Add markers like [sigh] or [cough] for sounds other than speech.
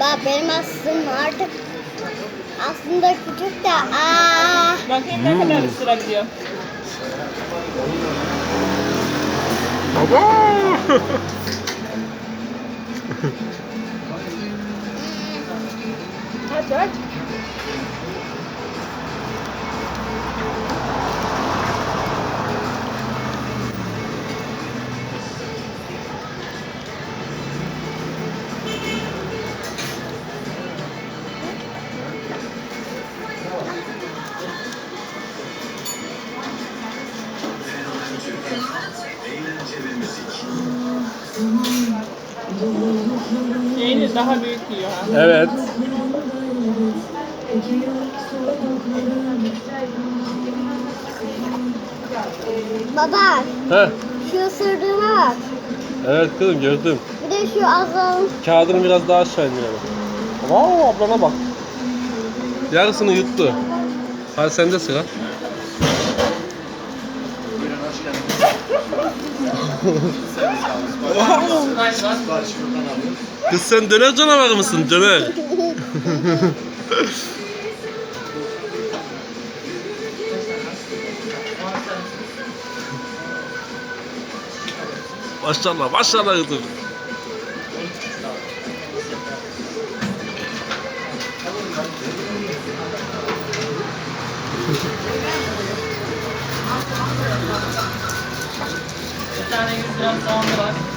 Bak benim aslım artık aslında küçük de aa. Bakayım ne kadar ısırabiliyor. Baba. [laughs] Aç aç. Şeyini daha büyük yiyor ha. evet. Baba Heh. şu ısırdığına bak. Evet kızım gördüm. Bir de şu azalın. Kağıdını biraz daha aşağı indirelim. Wow ablana bak. Yarısını yuttu. Hadi sende sıra. Kız sen döner canavarı mısın döner? maşallah maşallah kızım. Bir tane 100 gram soğanı var.